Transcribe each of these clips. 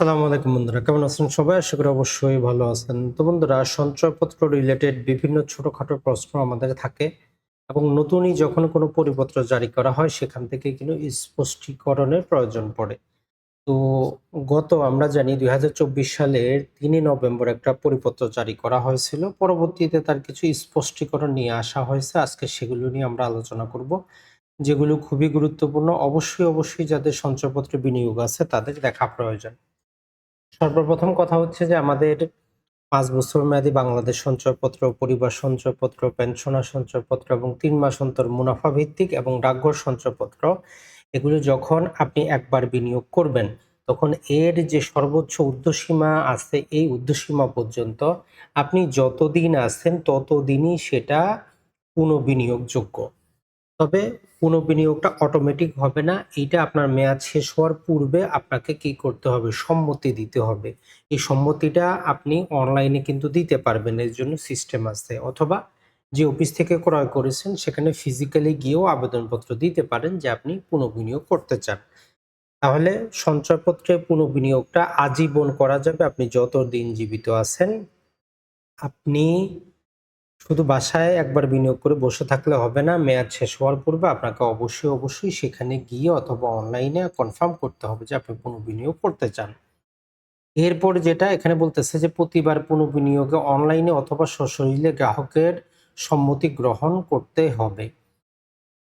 সালামু আলাইকুম বন্ধুরা, কেমন আছেন সবাই? আশা করি অবশ্যই ভালো আছেন। তো বন্ধুরা, সঞ্চয়পত্র রিলেটেড বিভিন্ন ছোটখাটো প্রশ্ন আমাদের থাকে এবং নতুনই যখন কোনো পরিপত্র জারি করা হয়, সেখান থেকে কিন্তু স্পষ্টীকরণের প্রয়োজন পড়ে। তো গত আমরা জানি দুই হাজার চব্বিশ সালের তিনই নভেম্বর একটা পরিপত্র জারি করা হয়েছিল। পরবর্তীতে তার কিছু স্পষ্টীকরণ নিয়ে আসা হয়েছে। আজকে সেগুলো নিয়ে আমরা আলোচনা করব, যেগুলো খুবই গুরুত্বপূর্ণ। অবশ্যই অবশ্যই যাদের সঞ্চয়পত্রে বিনিয়োগ আছে, তাদের দেখা প্রয়োজন। সর্বপ্রথম কথা হচ্ছে যে আমাদের পাঁচ বছর মেয়াদী বাংলাদেশ সঞ্চয়পত্র, পরিবার সঞ্চয়পত্র পেনশনার সঞ্চয়পত্র এবং তিন মাস অন্তর মুনাফা ভিত্তিক এবং ডাকঘর সঞ্চয়পত্র, এগুলো যখন আপনি একবার বিনিয়োগ করবেন, তখন এর যে সর্বোচ্চ উর্ধ্বসীমা আছে, এই উর্ধ্বসীমা পর্যন্ত আপনি যতদিন আছেন, ততদিনই সেটা পুনঃবিনিয়োগযোগ্য তবে পুনঃবিনিয়োগটা অটোমেটিক হবে না। এইটা আপনার মেয়াদ শেষ হওয়ার পূর্বে আপনাকে কি করতে হবে? সম্মতি দিতে হবে। এই সম্মতিটা আপনি অনলাইনে কিন্তু দিতে পারবেন, এর জন্য সিস্টেম আছে। অথবা যে অফিস থেকে ক্রয় করেছেন, সেখানে ফিজিক্যালি গিয়েও আবেদনপত্র দিতে পারেন যে আপনি পুনঃবিনিয়োগ করতে চান। তাহলে সঞ্চয়পত্রে পুনঃবিনিয়োগটা আজীবন করা যাবে। আপনি যত দিন জীবিত আছেন, আপনি শুধু বাসায় একবার বিনিয়োগ করে বসে থাকলে হবে না, মেয়াদ শেষ হওয়ার পূর্বে আপনাকে অবশ্যই অবশ্যই সেখানে গিয়ে অথবা অনলাইনে কনফার্ম করতে হবে যে আপনি পুনঃবিনিয়োগ করতে চান। এরপর যেটা এখানে বলতেছে যে প্রতিবার পুনঃবিনিয়োগে অনলাইনে অথবা সশরীরে গ্রাহকের সম্মতি গ্রহণ করতে হবে।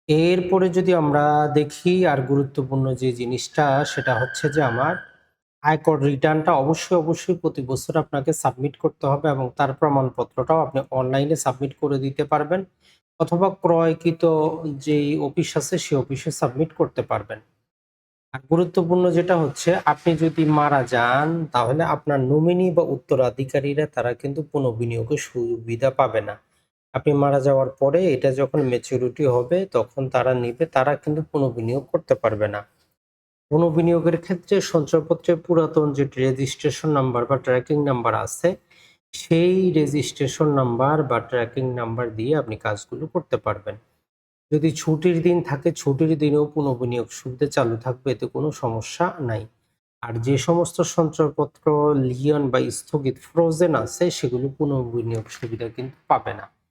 এরপরে যদি আমরা দেখি আর গুরুত্বপূর্ণ যে জিনিসটা, সেটা হচ্ছে যে আমার আয়কর রিটার্নটা অবশ্যই অবশ্যই প্রতি বছর আপনাকে সাবমিট করতে হবে এবং তার প্রমাণপত্রটাও আপনি অনলাইনে সাবমিট করে দিতে পারবেন অথবা ক্রয়কৃত যেই অফিস আছে, সেই অফিসে সাবমিট করতে পারবেন। আর গুরুত্বপূর্ণ যেটা হচ্ছে, আপনি যদি মারা যান, তাহলে আপনার নমিনি বা উত্তরাধিকারীরা তারা কিন্তু পুনঃবিনিয়োগের সুবিধা পাবে না। আপনি মারা যাওয়ার পরে এটা যখন ম্যাচুরিটি হবে, তখন তারা নিবে, তারা কিন্তু পুনঃবিনিয়োগ করতে পারবে না। পুনঃবিনিয়োগের ক্ষেত্রে সঞ্চয়পত্রে পুরাতন যে রেজিস্ট্রেশন নাম্বার বা ট্র্যাকিং নাম্বার আছে, সেই রেজিস্ট্রেশন নাম্বার বা ট্র্যাকিং নাম্বার দিয়ে আপনি কাজগুলো করতে পারবেন। যদি ছুটির দিন থাকে, ছুটির দিনেও পুনঃবিনিয়োগ সুবিধা চালু থাকবে, এতে কোনো সমস্যা নাই। আর যে সমস্ত সঞ্চয়পত্র লিয়ন বা স্থগিত ফ্রোজেন আছে, সেগুলো পুনঃবিনিয়োগ সুবিধা কিন্তু পাবে না।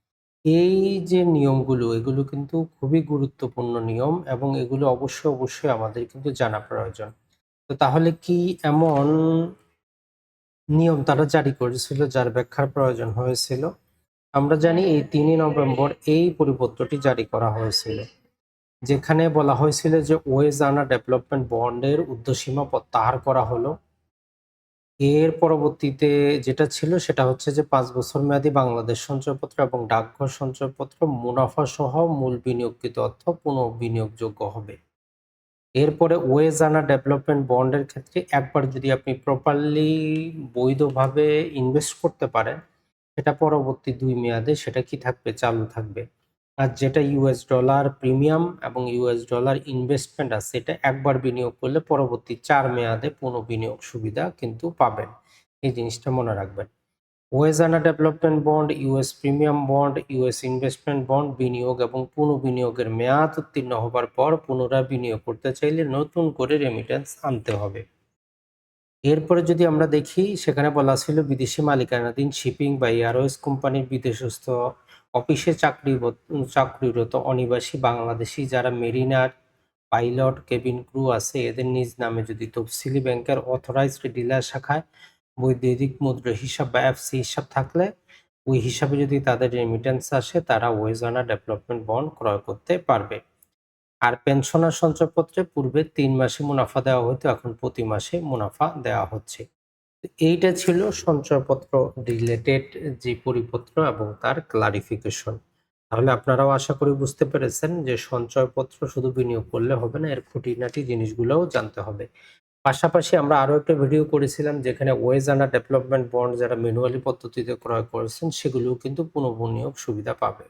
এই যে নিয়মগুলো, এগুলো কিন্তু খুবই গুরুত্বপূর্ণ নিয়ম এবং এগুলো অবশ্যই অবশ্যই আমাদের কিন্তু জানা প্রয়োজন। তো তাহলে কি এমন নিয়ম তারা জারি করেছিল যার ব্যাখ্যার প্রয়োজন হয়েছিল? আমরা জানি এই তিনই নভেম্বর এই পরিপত্রটি জারি করা হয়েছিল, যেখানে বলা হয়েছিল যে ওয়েজ আনা ডেভেলপমেন্ট বন্ডের উর্ধ্বসীমা প্রত্যাহার করা হলো। এর পরবর্তীতে যেটা ছিল সেটা হচ্ছে যে পাঁচ বছর মেয়াদি বাংলাদেশ সঞ্চয়পত্র এবং ডাকঘর সঞ্চয়পত্র মুনাফা সহ মূল বিনিয়োগকৃত অর্থ পুনঃ বিনিয়োগযোগ্য হবে। এরপরে ওয়েজ আনা ডেভেলপমেন্ট বন্ডের ক্ষেত্রে একবার যদি আপনি প্রপারলি বৈধভাবে ইনভেস্ট করতে পারেন, সেটা পরবর্তী দুই মেয়াদে সেটা কি থাকবে? চালু থাকবে। আর যেটা ইউএস ডলার প্রিমিয়াম এবং ইউএস ডলার ইনভেস্টমেন্ট আছে এটা একবার বিনিয়োগ করলে পরবর্তী চার মেয়াদে পুনঃবিনিয়োগ সুবিধা কিন্তু পাবেন। এই জিনিসটা মনে রাখবেন। Wage earner development bond US premium bond US investment bond বিনিয়োগ এবং পুনঃবিনিয়োগের মেয়াদ উত্তীর্ণ হবার পর পুনরায় বিনিয়োগ করতে চাইলে নতুন করে রেমিটেন্স আনতে হবে। এরপরে যদি আমরা দেখি, সেখানে বলা ছিল বিদেশি মালিকানাধীন শিপিং বা এয়ারওয়েজ কোম্পানির বিদেশস্থ অফিসে চাকরি চাকরিরত অনিবাসী বাংলাদেশি যারা মেরিনার পাইলট, কেবিন ক্রু আছে, এদের নিজ নামে যদি তফসিলি ব্যাংকের অথরাইজড ডিলার শাখায় বৈদ্যুতিক মুদ্রা হিসাব বা এফসি হিসাব থাকলে, ওই হিসাবে যদি তাদের রেমিটেন্স আসে, তারা ওয়েজানা ডেভেলপমেন্ট বন্ড ক্রয় করতে পারবে। আর পেনশনার সঞ্চয়পত্রে পূর্বে তিন মাসে মুনাফা দেওয়া হতো, এখন প্রতি মাসে মুনাফা দেওয়া হচ্ছে। এইটা ছিল সঞ্চয়পত্র রিলেটেড যে পরিপত্র এবং তার ক্লারিফিকেশন তাহলে আপনারাও আশা করি বুঝতে পেরেছেন যে সঞ্চয়পত্র শুধু বিনিয়োগ করলে হবে না, এর খুঁটিনাটি জিনিসগুলোও জানতে হবে। পাশাপাশি আমরা আরও একটা ভিডিও করেছিলাম যেখানে ওয়েজ আন্ডার ডেভেলপমেন্ট বন্ড যারা ম্যানুয়ালি পদ্ধতিতে ক্রয় করেছেন, সেগুলোও কিন্তু পুনঃবিনিয়োগ সুবিধা পাবে।